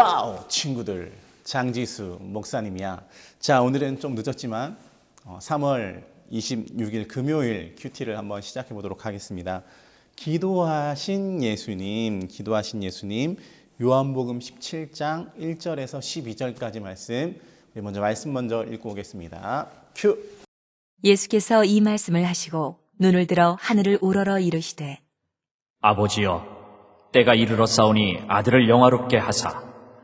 와우 친구들 장지수 목사님이야. 자 오늘은 좀 늦었지만 어, 3월 26일 금요일 큐티를 한번 시작해 보도록 하겠습니다. 기도하신 예수님, 기도하신 예수님 요한복음 17장 1절에서 12절까지 말씀 우리 먼저 말씀 먼저 읽고 오겠습니다. 큐. 예수께서 이 말씀을 하시고 눈을 들어 하늘을 우러러 이르시되 아버지여, 때가 이르러 싸우니 아들을 영화롭게 하사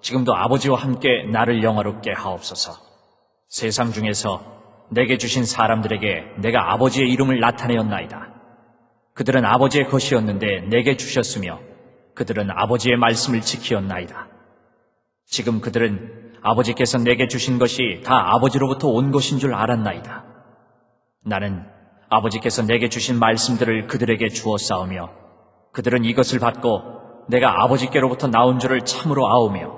지금도 아버지와 함께 나를 영화롭게 하옵소서. 세상 중에서 내게 주신 사람들에게 내가 아버지의 이름을 나타내었나이다. 그들은 아버지의 것이었는데 내게 주셨으며 그들은 아버지의 말씀을 지키었나이다. 지금 그들은 아버지께서 내게 주신 것이 다 아버지로부터 온 것인 줄 알았나이다. 나는 아버지께서 내게 주신 말씀들을 그들에게 주어 싸우며 그들은 이것을 받고 내가 아버지께로부터 나온 줄을 참으로 아오며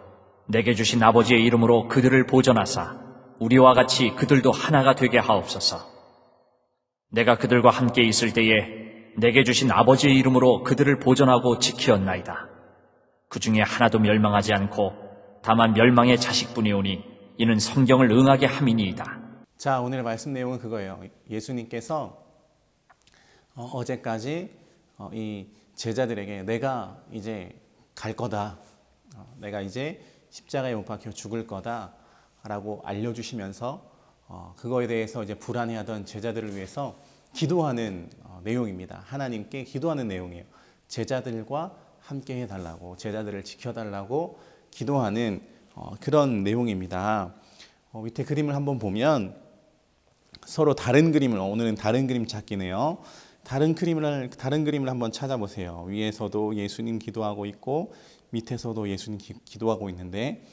내게 주신 아버지의 이름으로 그들을 보전하사 우리와 같이 그들도 하나가 되게 하옵소서. 내가 그들과 함께 있을 때에 내게 주신 아버지의 이름으로 그들을 보전하고 지키었나이다. 그 중에 하나도 멸망하지 않고 다만 멸망의 자식뿐이오니 이는 성경을 응하게 함이니이다. 자, 오늘의 말씀 내용은 그거예요. 예수님께서 어, 어제까지 어, 이 제자들에게 내가 이제 갈 거다. 어, 내가 이제 십자가에 못 박혀 죽을 거다. 라고 알려주시면서 어, 그거에 대해서 이제 불안해하던 제자들을 위해서 기도하는 어, 내용입니다. 하나님께 기도하는 내용이에요. 제자들과 함께 해달라고, 제자들을 지켜달라고 기도하는 어, 그런 내용입니다. 어, 밑에 그림을 한번 보면 서로 다른 그림을 오늘은 다른 그림 찾기네요. 다른 그림을 다른 그림을 한번 찾아보세요. 위에서도 예수님 기도하고 있고 밑에서도 예수님 기, 기도하고 있는데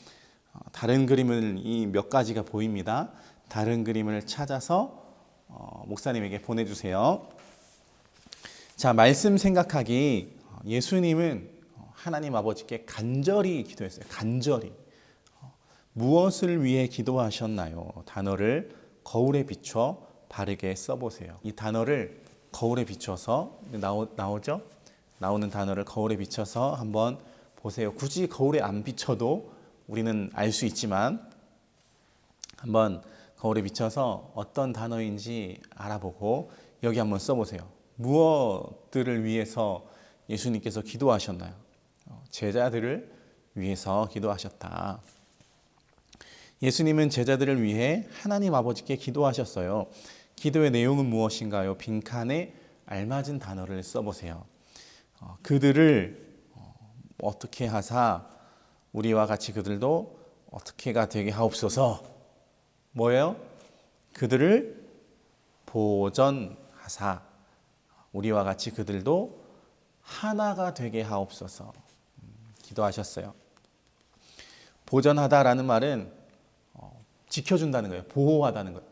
어, 다른 그림을 이 몇 가지가 보입니다. 다른 그림을 찾아서 어, 목사님에게 보내주세요. 자 말씀 생각하기 어, 예수님은 하나님 아버지께 간절히 기도했어요. 간절히 어, 무엇을 위해 기도하셨나요? 단어를 거울에 비춰 바르게 써보세요. 이 단어를 거울에 비춰서 나오, 나오죠? 나오는 단어를 거울에 비춰서 한번 보세요. 굳이 거울에 안 비춰도 우리는 알 수 있지만 한번 거울에 비춰서 어떤 단어인지 알아보고 여기 한번 써보세요. 무엇들을 위해서 예수님께서 기도하셨나요? 어, 제자들을 위해서 기도하셨다. 예수님은 제자들을 위해 하나님 아버지께 기도하셨어요. 기도의 내용은 무엇인가요? 빈칸에 알맞은 단어를 써보세요. 어, 그들을 어, 어떻게 하사 우리와 같이 그들도 어떻게가 되게 하옵소서. 뭐예요? 그들을 보전하사 우리와 같이 그들도 하나가 되게 하옵소서. 음, 기도하셨어요. 보전하다라는 말은 어, 지켜준다는 거예요. 보호하다는 거예요.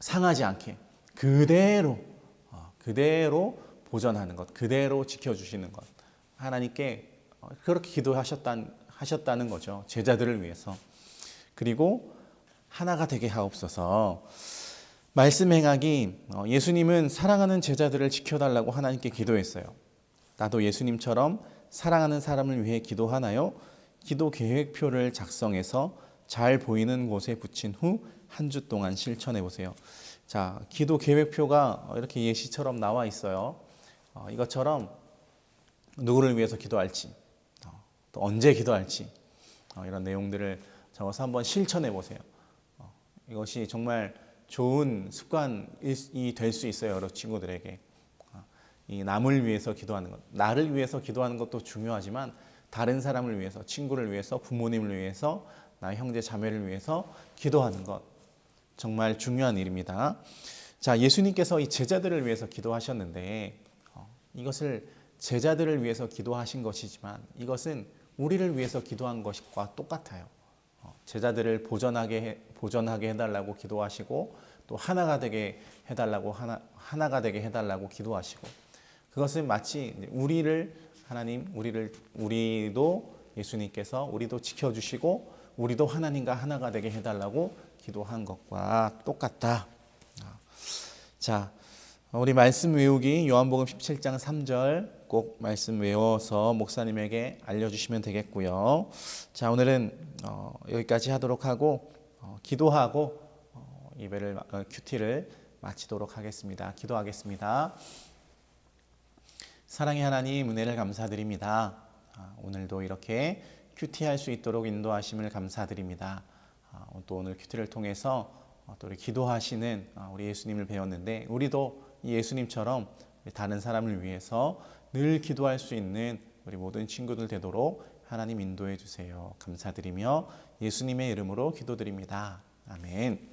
상하지 않게 그대로 어, 그대로 보전하는 것, 그대로 지켜주시는 것. 하나님께 어, 그렇게 기도하셨다는 하셨다는 거죠. 제자들을 위해서. 그리고 하나가 되게 하옵소서. 말씀 행하기 어, 예수님은 사랑하는 제자들을 지켜달라고 하나님께 기도했어요. 나도 예수님처럼 사랑하는 사람을 위해 기도하나요? 기도 계획표를 작성해서 잘 보이는 곳에 붙인 후 한 주 동안 실천해 보세요. 자, 기도 계획표가 이렇게 예시처럼 나와 있어요. 어, 이것처럼 누구를 위해서 기도할지, 어, 또 언제 기도할지, 어, 이런 내용들을 적어서 한번 실천해 보세요. 어, 이것이 정말 좋은 습관이 될 수 있어요. 여러 친구들에게. 어, 이 남을 위해서 기도하는 것, 나를 위해서 기도하는 것도 중요하지만 다른 사람을 위해서, 친구를 위해서, 부모님을 위해서, 나의 형제 자매를 위해서 기도하는 것 정말 중요한 일입니다. 자, 예수님께서 이 제자들을 위해서 기도하셨는데 어, 이것을 제자들을 위해서 기도하신 것이지만 이것은 우리를 위해서 기도한 것과 똑같아요. 어, 제자들을 보전하게 해, 보전하게 해달라고 기도하시고 또 하나가 되게 해달라고 하나 하나가 되게 해달라고 기도하시고 그것은 마치 우리를 하나님 우리를 우리도 예수님께서 우리도 지켜주시고 우리도 하나님과 하나가 되게 해달라고 기도한 것과 똑같다. 아, 자, 우리 말씀 외우기 요한복음 17장 3절 꼭 말씀 외워서 목사님에게 알려주시면 되겠고요. 자, 오늘은 어, 여기까지 하도록 하고 어, 기도하고 어, 예배를 어, 큐티를 마치도록 하겠습니다. 기도하겠습니다. 사랑의 하나님 은혜를 감사드립니다. 아, 오늘도 이렇게 큐티 할 수 있도록 인도하심을 감사드립니다. 아, 또 오늘 큐티를 통해서 어, 또 우리 기도하시는 아, 우리 예수님을 배웠는데 우리도 이 예수님처럼 다른 사람을 위해서 늘 기도할 수 있는 우리 모든 친구들 되도록 하나님 인도해 주세요. 감사드리며 예수님의 이름으로 기도드립니다. 아멘.